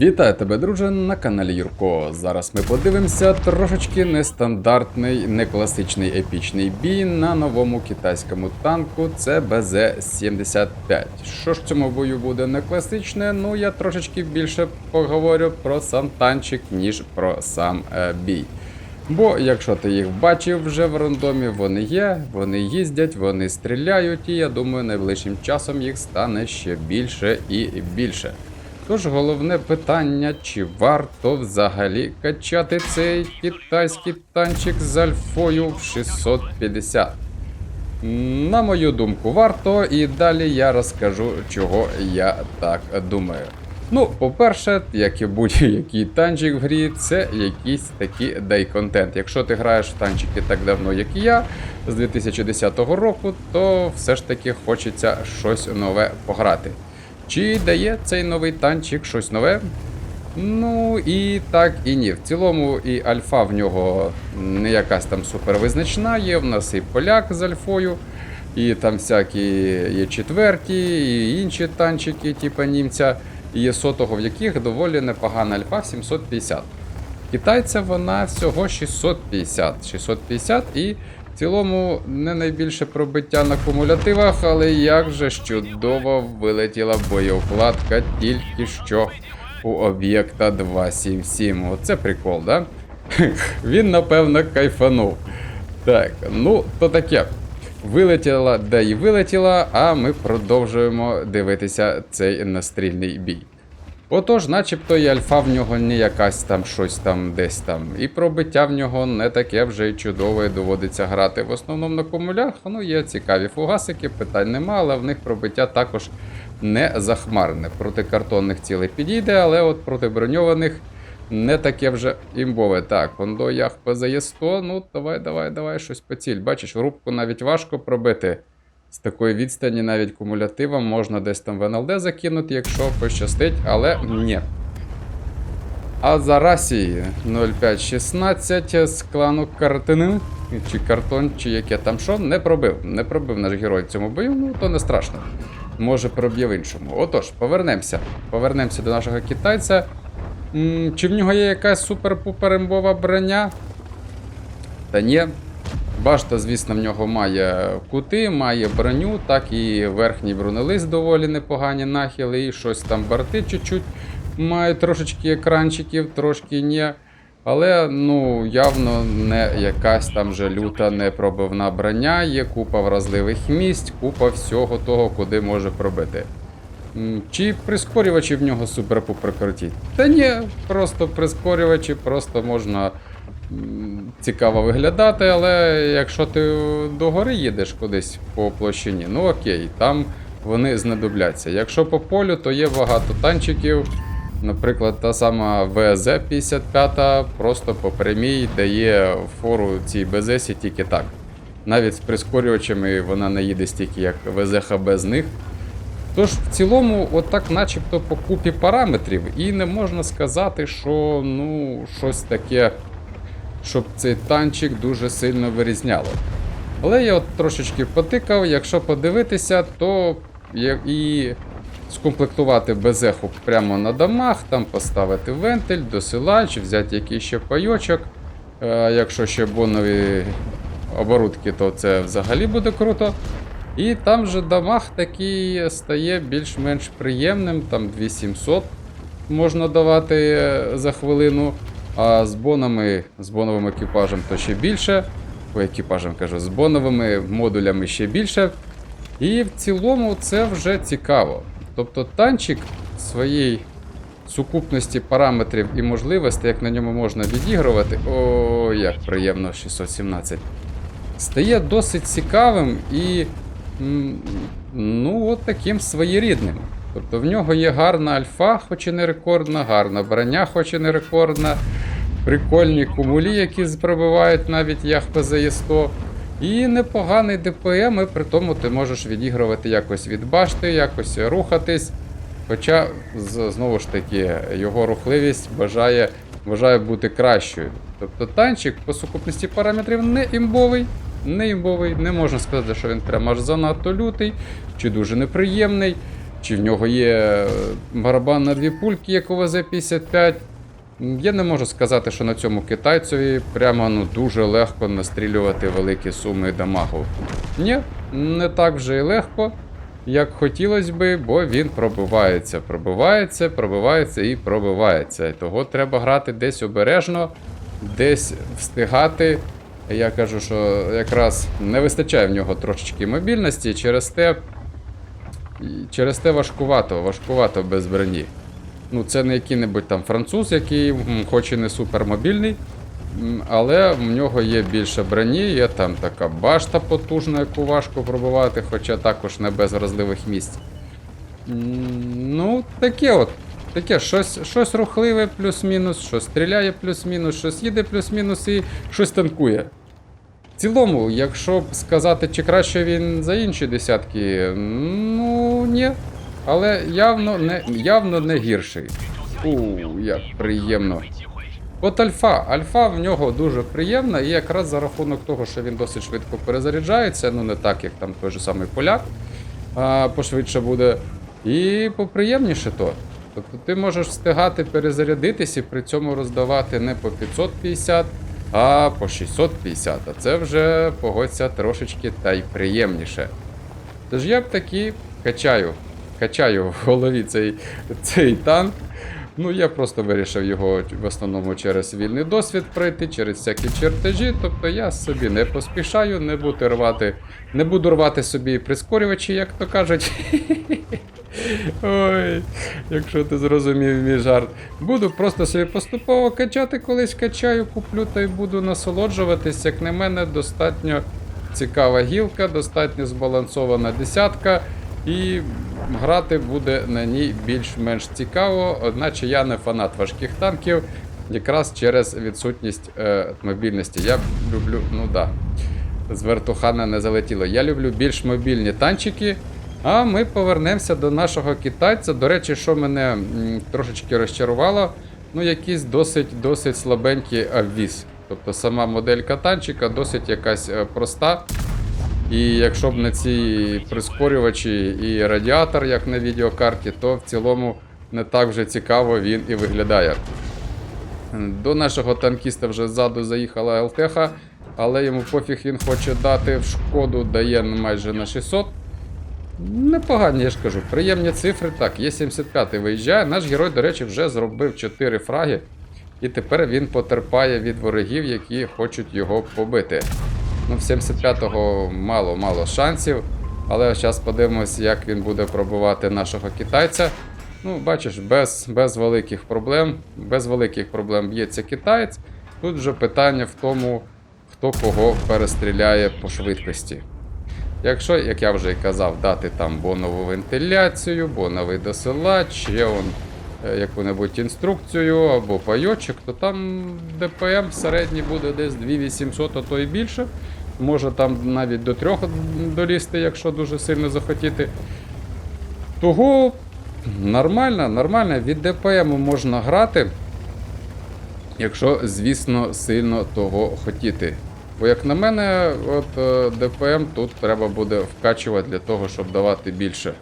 Вітаю тебе, друже, на каналі Юрко. Зараз ми подивимося трошечки нестандартний, не класичний епічний бій на новому китайському танку. Це БЗ-75. Що ж в цьому бою буде не класичне? Ну я трошечки більше поговорю про сам танчик, ніж про сам е, бій. Бо якщо ти їх бачив вже в рандомі, вони є, вони їздять, вони стріляють, і я думаю, найближчим часом їх стане ще більше і більше. Тож головне питання, чи варто взагалі качати цей китайський танчик з альфою в 650? На мою думку, варто, і далі я розкажу, чого я так думаю. Ну, по-перше, як і будь-який танчик в грі, це якийсь такий дай-контент. Якщо ти граєш в танчики так давно, як і я, з 2010 року, то все ж таки хочеться щось нове пограти. Чи дає цей новий танчик щось нове? Ну і так і ні. В цілому і альфа в нього не якась там супервизначна є. В нас і поляк з альфою, і там всякі є четверті, і інші танчики, типу німця, і є сотого, в яких доволі непогана альфа 750. Китайця вона всього 650. 650 і в цілому не найбільше пробиття на кумулятивах, але як же чудово вилетіла боєукладка тільки що у об'єкта 277. Оце прикол, да? Він напевно кайфанув. Так, ну то таке. Вилетіла, де і вилетіла, а ми продовжуємо дивитися цей настрільний бій. Отож, начебто і альфа в нього не якась там щось там десь там. І пробиття в нього не таке вже й чудове, доводиться грати. В основному на комулях, ну є цікаві фугасики, питань нема, але в них пробиття також не захмарне. Проти картонних цілей підійде, але от проти броньованих не таке вже імбове. Так, Хондо Ях ПЗЄ 100, ну давай, давай, давай, щось поціль. Бачиш, рубку навіть важко пробити. З такої відстані навіть кумулятивом можна десь там в НЛД закинути, якщо пощастить, але ні. А за Расії 0516 з клану Картини, чи картон, чи яке там що, не пробив. Не пробив наш герой в цьому бою, ну то не страшно. Може проб'є в іншому. Отож, повернемося. Повернемося до нашого китайця. М, чи в нього є якась супер-пупер броня? Та ні. Башта, звісно, в нього має кути, має броню, так і верхній бронелист доволі непогані нахили, і щось там борти чуть-чуть має трошечки екранчиків, трошки ні. Але ну, явно не якась там же люта непробивна броня, є купа вразливих місць, купа всього того, куди може пробити. Чи прискорювачі в нього супер-пупер круті? Та ні, просто прискорювачі, просто можна цікаво виглядати, але якщо ти до гори їдеш кудись по площині, ну окей, там вони знадобляться. Якщо по полю, то є багато танчиків. Наприклад, та сама ВЗ-55 просто по прямій дає фору цій БЗСі тільки так. Навіть з прискорювачами вона не їде стільки, як ВЗХБ з них. Тож, в цілому, отак, начебто, по купі параметрів, і не можна сказати, що ну, щось таке, щоб цей танчик дуже сильно вирізняло. Але я от трошечки потикав, якщо подивитися, то і скомплектувати безеху прямо на домах, там поставити вентиль, досилач, взяти якийсь ще пайочок. Е, Якщо ще бонові оборудки, то це взагалі буде круто. І там же дамаг такий стає більш-менш приємним, там 2700 можна давати е, за хвилину. А з бонами, з боновим екіпажем то ще більше. По екіпажам кажу, з боновими модулями ще більше. І в цілому це вже цікаво. Тобто танчик своєї сукупності параметрів і можливостей, як на ньому можна відігрувати. О, як приємно 617 стає досить цікавим і ну, от таким своєрідним. Тобто в нього є гарна альфа, хоч і не рекордна, гарна броня, хоч і не рекордна, прикольні кумулі, які пробивають навіть ЯХПЗ 100 і непоганий ДПМ, і при тому ти можеш відігрувати якось від башти, якось рухатись. Хоча, знову ж таки, його рухливість бажає, бажає бути кращою. Тобто танчик по сукупності параметрів не імбовий, не імбовий, не можна сказати, що він прямо аж занадто лютий чи дуже неприємний. чи в нього є барабан на дві пульки, як у ВЗ-55. Я не можу сказати, що на цьому китайцеві прямо ну, дуже легко настрілювати великі суми дамагу. Ні, не так вже і легко, як хотілося би, бо він пробивається, пробивається, пробивається і пробивається. Того треба грати десь обережно, десь встигати. Я кажу, що якраз не вистачає в нього трошечки мобільності, через те, через те важкувато, важкувато без броні. Ну, це не який-небудь там француз, який, хоч і не супермобільний, але в нього є більше броні, є там така башта потужна, яку важко пробувати, хоча також не без вразливих місць. Ну, таке от. Таке, щось, щось рухливе плюс-мінус, щось стріляє плюс-мінус, щось їде плюс-мінус і щось танкує. В цілому, якщо сказати, чи краще він за інші десятки, ну ні. Але явно не, явно не гірший. У, як приємно. От альфа. Альфа в нього дуже приємна, і якраз за рахунок того, що він досить швидко перезаряджається, ну не так, як там той же самий поляк, а пошвидше буде. І поприємніше то. Тобто ти можеш встигати перезарядитись і при цьому роздавати не по 550, а по 650. А це вже погодься трошечки та й приємніше. Тож я б таки качаю, качаю в голові цей, цей танк. Ну, я просто вирішив його в основному через вільний досвід пройти, через всякі чертежі. Тобто я собі не поспішаю, не буду рвати, не буду рвати собі прискорювачі, як то кажуть. Ой, якщо ти зрозумів мій жарт. Буду просто собі поступово качати, колись качаю, куплю та й буду насолоджуватись. Як на мене, достатньо цікава гілка, достатньо збалансована десятка. І грати буде на ній більш-менш цікаво, одначе я не фанат важких танків, якраз через відсутність е, мобільності. Я люблю, ну да, з вертухана не залетіло. Я люблю більш мобільні танчики. А ми повернемося до нашого китайця. До речі, що мене трошечки розчарувало, ну якийсь досить досить слабенький обвіз. Тобто сама моделька танчика досить якась е, проста. І якщо б не ці прискорювачі і радіатор, як на відеокарті, то в цілому не так вже цікаво він і виглядає. До нашого танкіста вже ззаду заїхала ЛТХ, але йому пофіг він хоче дати в шкоду, дає майже на 600. Непогані, я ж кажу, приємні цифри. Так, є 75 виїжджає. Наш герой, до речі, вже зробив 4 фраги. І тепер він потерпає від ворогів, які хочуть його побити. Ну, в 75-го мало-мало шансів. Але зараз подивимось, як він буде пробувати нашого китайця. Ну, бачиш, без, без великих проблем. Без великих проблем б'ється китаєць. Тут вже питання в тому, хто кого перестріляє по швидкості. Якщо, як я вже і казав, дати там бонову вентиляцію, боновий досилач, ще он е, яку-небудь інструкцію або пайочок, то там ДПМ середній буде десь 2800, а то і більше. Може там навіть до трьох долізти, якщо дуже сильно захотіти. Того нормально, нормально, від ДПМ можна грати, якщо, звісно, сильно того хотіти. Бо, як на мене, от е, ДПМ тут треба буде вкачувати для того, щоб давати більше.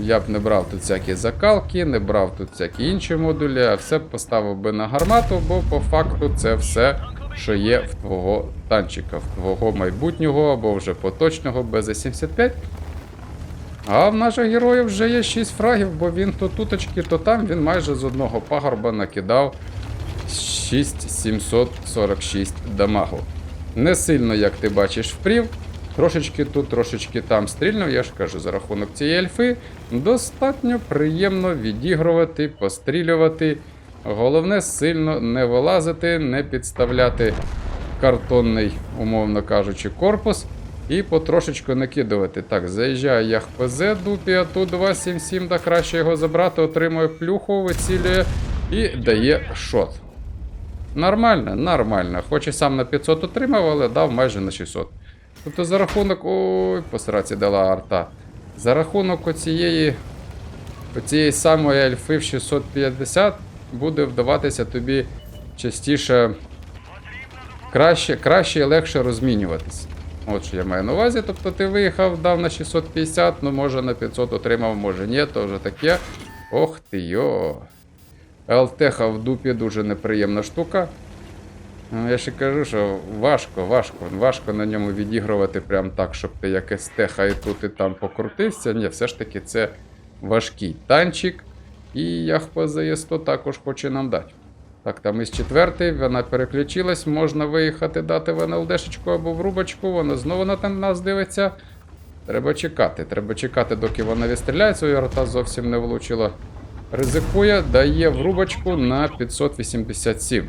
Я б не брав тут всякі закалки, не брав тут всякі інші модулі, а все б поставив би на гармату, бо по факту це все, що є в твого танчика, в твого майбутнього або вже поточного БЗ-75. А в наших героїв вже є 6 фрагів, бо він то туточки, то там він майже з одного пагорба накидав 6746 дамагу. Не сильно, як ти бачиш, впрів. Трошечки тут, трошечки там стрільнув, я ж кажу, за рахунок цієї ельфи достатньо приємно відігрувати, пострілювати. Головне сильно не вилазити, не підставляти картонний, умовно кажучи, корпус. І потрошечку накидувати. Так, заїжджає я в ПЗ дупі, тут 277, да краще його забрати, отримує плюху, вицілює і дає шот. Нормально, нормально. Хоч і сам на 500 отримав, але дав майже на 600. Тобто за рахунок. Ой, по сраці дала арта. За рахунок оцієї, оцієї самої альфи в 650 буде вдаватися тобі частіше краще, краще і легше розмінюватись. От що я маю на увазі. Тобто ти виїхав, дав на 650, ну може на 500 отримав, може ні, то вже таке. Ох ти йо. ЛТХ в дупі дуже неприємна штука. Я ще кажу, що важко, важко, важко на ньому відігрувати прям так, щоб ти як естеха і тут і там покрутився. Ні, все ж таки це важкий танчик. І Яхпа 100 також хоче нам дати. Так, там із четвертий, вона переключилась, можна виїхати, дати в НЛДшечку або в рубочку, вона знову на нас дивиться. Треба чекати, треба чекати, доки вона відстріляє, цього рота зовсім не влучила. Ризикує, дає в рубочку на 587.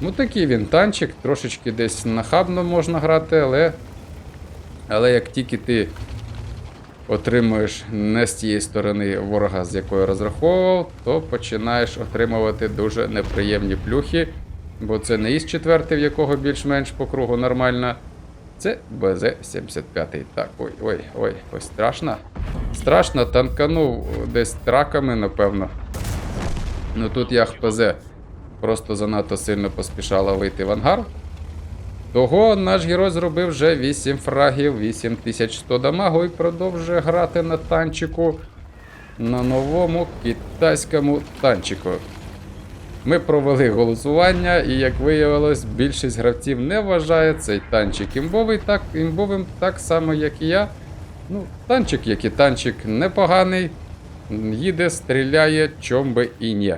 Ну такий він танчик, трошечки десь нахабно можна грати, але. Але як тільки ти отримуєш не з тієї сторони ворога, з якої розраховував, то починаєш отримувати дуже неприємні плюхи. Бо це не із четвертий, в якого більш-менш по кругу нормально. Це БЗ-75. Так, ой, ой, ой, ось страшно. Страшно, танканув десь траками, напевно. Ну тут я ХПЗ просто занадто сильно поспішала вийти в ангар. Того наш герой зробив вже 8 фрагів, 8100 дамагу і продовжує грати на танчику на новому китайському танчику. Ми провели голосування, і як виявилось, більшість гравців не вважає цей танчик імбовий, так, імбовим так само, як і я. Ну, танчик, як і танчик, непоганий. Їде, стріляє, чом би і ні.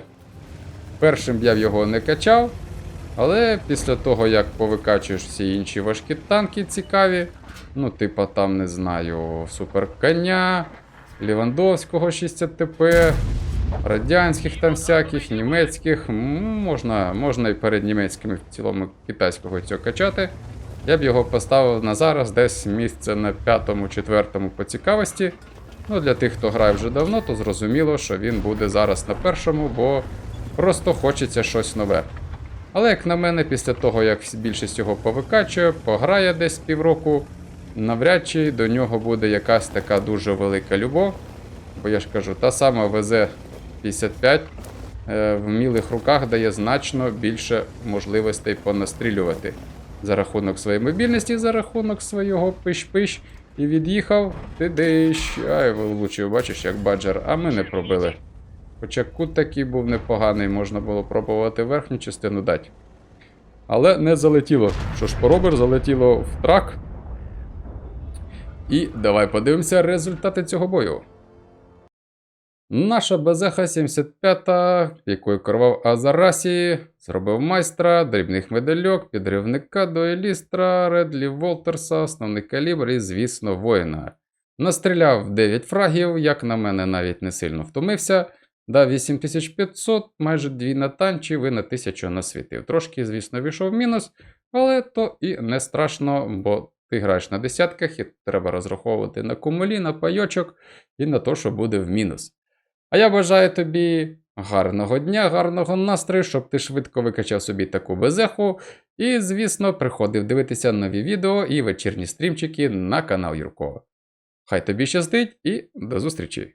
Першим я його не качав, але після того, як повикачуєш всі інші важкі танки цікаві, ну, типа там, не знаю, суперконя, Лівандовського 60 ТП, радянських там всяких, німецьких, можна, можна і перед німецькими в цілому китайського цього качати. Я б його поставив на зараз десь місце на п'ятому-четвертому по цікавості. Ну, для тих, хто грає вже давно, то зрозуміло, що він буде зараз на першому, бо просто хочеться щось нове. Але, як на мене, після того, як більшість його повикачує, пограє десь півроку, навряд чи до нього буде якась така дуже велика любов. Бо я ж кажу, та сама ВЗ-55 е, в мілих руках дає значно більше можливостей понастрілювати. За рахунок своєї мобільності, за рахунок свого пиш-пиш. І від'їхав, ти диш. Ай, влучив, бачиш, як баджер, а ми не пробили. Хоча кут такий був непоганий, можна було пробувати верхню частину дати. Але не залетіло. Що ж поробиш, залетіло в трак. І давай подивимося результати цього бою. Наша БЗХ-75, якою керував Азарасі, зробив майстра, дрібних медальок, підривника дуелістра, Редлі Волтерса, основний калібр і, звісно, воїна. Настріляв 9 фрагів, як на мене, навіть не сильно втомився. Дав 8500, майже 2 на танчі, ви на 1000 насвітив. Трошки, звісно, війшов мінус, але то і не страшно, бо ти граєш на десятках і треба розраховувати на кумулі, на пайочок і на те, що буде в мінус. А я бажаю тобі гарного дня, гарного настрою, щоб ти швидко викачав собі таку безеху. І, звісно, приходив дивитися нові відео і вечірні стрімчики на канал Юрко. Хай тобі щастить і до зустрічі!